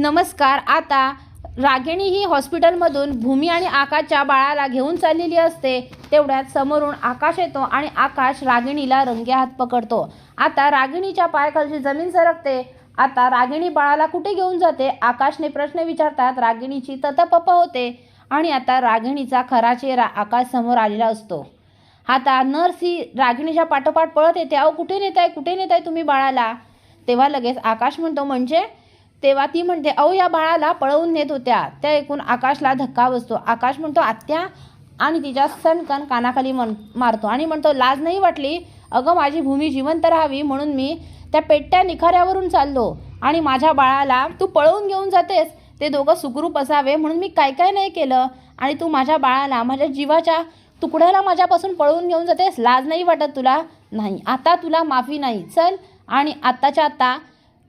नमस्कार आता रागिणी ही हॉस्पिटलमधून भूमी आणि आकाशच्या बाळाला घेऊन चाललेली असते. तेवढ्यात समोरून आकाश येतो आणि आकाश रागिणीला रंगे हात पकडतो. आता रागिणीच्या पायाखालची जमीन सरकते. आता रागिणी बाळाला कुठे घेऊन जाते? आकाशने प्रश्न विचारतात रागिणीची ततपप होते आणि आता रागिणीचा खरा चेहरा आकाश समोर आलेला असतो. आता नर्स ही रागिणीच्या पाठोपाठ पळत येते अहो कुठे नेताय? कुठे नेताय तुम्ही बाळाला? तेव्हा लगेच आकाश म्हणतो म्हणजे तेव्हा ती म्हणते अहो या बाळाला पळवून नेत होत्या. त्या ऐकून आकाशला धक्का बसतो. आकाश म्हणतो आत्या आणि तिच्या सणकण कानाखाली मन मारतो. आणि म्हणतो लाज नाही वाटली? अगं माझी भूमी जिवंत राहावी म्हणून मी त्या पेट्या निखाऱ्यावरून चाललो. आणि माझ्या बाळाला तू पळवून घेऊन जातेस. ते दोघं सुखरूप असावे म्हणून मी काय काय नाही केलं. आणि तू माझ्या बाळाला माझ्या जीवाच्या तुकड्याला माझ्यापासून पळवून घेऊन जातेस? लाज नाही वाटत तुला? नाही. आता तुला माफी नाही. चल. आणि आत्ताच्या आत्ता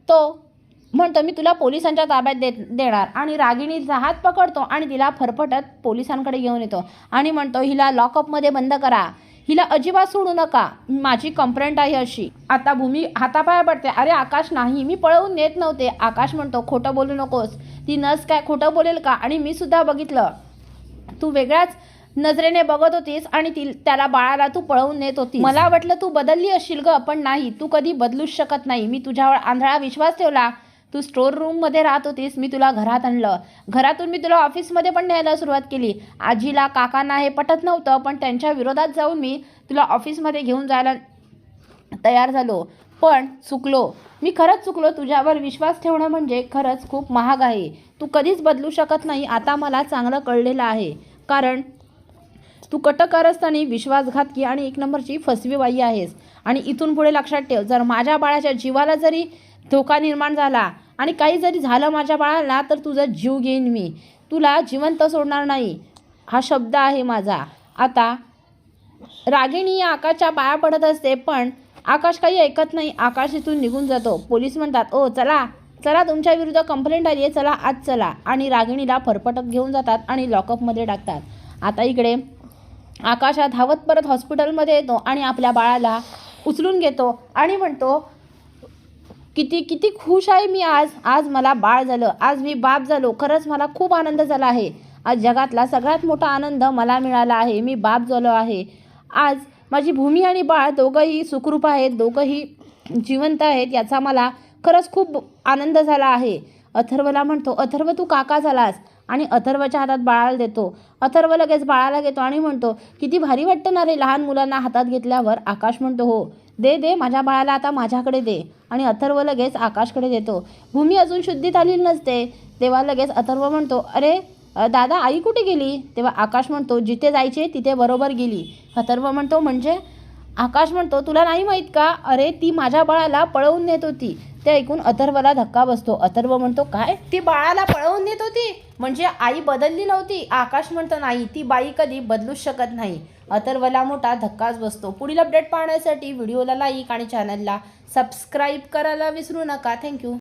तो म्हणतो मी तुला पोलिसांच्या ताब्यात दे देणार. आणि रागिणीचा हात पकडतो आणि तिला फरफटत पोलिसांकडे घेऊन येतो. आणि म्हणतो हिला लॉकअपमध्ये बंद करा. हिला अजिबात सोडू नका. माझी कंप्लेंट आहे अशी. आता भूमी हातापाया पडते. अरे आकाश नाही. मी पळवून नेत नव्हते. आकाश म्हणतो खोटं बोलू नकोस. ती नस काय खोटं बोलेल का? आणि मी सुद्धा बघितलं. तू वेगळ्याच नजरेने बघत होतीस आणि ती त्याला बाळाला तू पळवून नेत होती मला वाटलं तू बदलली असशील ग पण नाही. तू कधी बदलूच शकत नाही. मी तुझ्यावर आंधळा विश्वास ठेवला. तू स्टोर रूममध्ये राहत होतीस मी तुला घरात आणलं. घरातून मी तुला ऑफिसमध्ये पण न्यायला सुरुवात केली. आजीला काकांना हे पटत नव्हतं पण त्यांच्या विरोधात जाऊन मी तुला ऑफिसमध्ये घेऊन जायला तयार झालो. पण चुकलो. मी खरंच चुकलो. तुझ्यावर विश्वास ठेवणं म्हणजे खरंच खूप महाग आहे. तू कधीच बदलू शकत नाही आता मला चांगलं कळलेलं आहे. कारण तू कटकारस्थानी विश्वासघातकी आणि एक नंबरची फसवीबाई आहेस. आणि इथून पुढे लक्षात ठेव जर माझ्या बाळाच्या जीवाला जरी धोका निर्माण झाला आणि काही जरी झालं माझ्या बाळाला तर तुझा जीव घेईन मी. तुला जिवंत सोडणार नाही. हा शब्द आहे माझा. आता रागिणी या आकाशच्या पाया पडत असते पण आकाश काही ऐकत नाही. आकाश इथून निघून जातो. पोलीस म्हणतात ओ चला चला तुमच्या विरुद्ध कंप्लेंट आली आहे. चला आज चला. आणि रागिणीला फरफटक घेऊन जातात आणि लॉकअपमध्ये टाकतात. आता इकडे आकाशा धावत परत हॉस्पिटलमध्ये येतो आणि आपल्या बाळाला उचलून घेतो आणि म्हणतो किती किती खुश आहे मी आज. आज मला बाळ झालं. आज मी बाप झालो. खरंच मला खूप आनंद झाला आहे. आज जगातला सगळ्यात मोठा आनंद मला मिळाला आहे. मी बाप झालो आहे. आज माझी भूमी आणि बाळ दोघंही सुखरूप आहेत. दोघंही जिवंत आहेत याचा मला खरंच खूप आनंद झाला आहे. अथर्वला म्हणतो अथर्व तू काका झालास. आणि अथर्वच्या हातात बाळाला देतो. अथर्व लगेच बाळाला घेतो आणि म्हणतो किती भारी वाटतं ना रे लहान मुलांना हातात घेतल्यावर आकाश म्हणतो हो दे दे माझ्या बाळाला आता माझ्याकडे दे. आणि अथर्व लगेच आकाशकडे देतो. भूमी अजून शुद्धीत आलेली नसते. तेव्हा लगेच अथर्व म्हणतो अरे दादा आई कुठे गेली? तेव्हा आकाश म्हणतो जिथे जायचे तिथे बरोबर गेली. अथर्व म्हणतो म्हणजे? आकाश म्हणतो तुला नाही माहीत का? अरे ती माझ्या बाळाला पळवून नेत होती. ते ऐकून अथर्वला धक्का बसतो. अथर्व म्हणतो काय? ती बाळाला पळवून नेत होती. म्हणजे आई बदलली नव्हती. आकाश म्हणतो नाही ती बाई कधी बदलूच शकत नाही. अथर्वला मोठा धक्काच बसतो. पुढील अपडेट पाहण्यासाठी व्हिडिओला लाईक आणि चॅनलला सबस्क्राईब करायला विसरू नका. थँक्यू